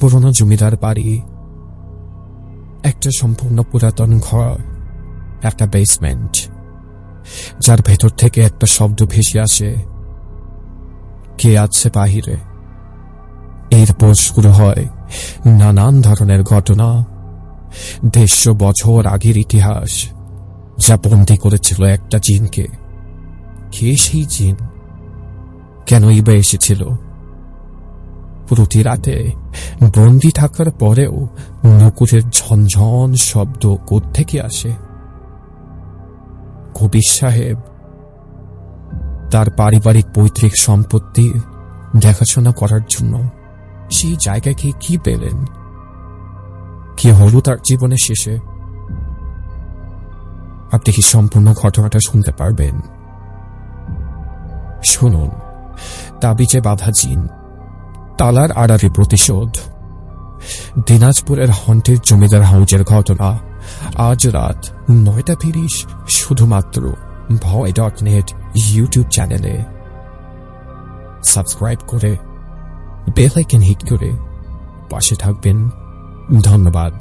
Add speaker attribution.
Speaker 1: পুরনো জমিদার বাড়ি, একটা সম্পূর্ণ পুরাতন ঘর, একটা বেসমেন্ট যার ভেতর থেকে একটা শব্দ ভেসে আসে, কে আছে বাহিরে? এরপর শুরু হয় নানান ধরনের ঘটনা, দেড়শো বছর আগের ইতিহাস, যা বন্দি করেছিল একটা জিনকে। কে সেই জিন? কেনই বা এসেছিল? প্রতি রাতে বন্দি থাকার পরেও নকুরের ঝনঝন শব্দ থেকে আসে? কবির সাহেব, তার পারিবারিক পৈতৃক সম্পত্তি দেখাশোনা করার জন্য সেই জায়গায় গিয়ে কি পেলেন? কি হলো তার জীবনের শেষে? আপনি কি সম্পূর্ণ ঘটনাটা শুনতে পারবেন? শুনুন, তাবিজে বাধা জিন তালার আড়ারি প্রতিশোধ। দিনাজপুরের হন্টের জমিদার হাউজের ঘটনা। আজ রাত নয়টা তিরিশ শুধুমাত্র ভয় ডট নেট ইউটিউব চ্যানেলে। সাবস্ক্রাইব করে বেল আইকন হিট করে পাশে থাকবেন। ধন্যবাদ।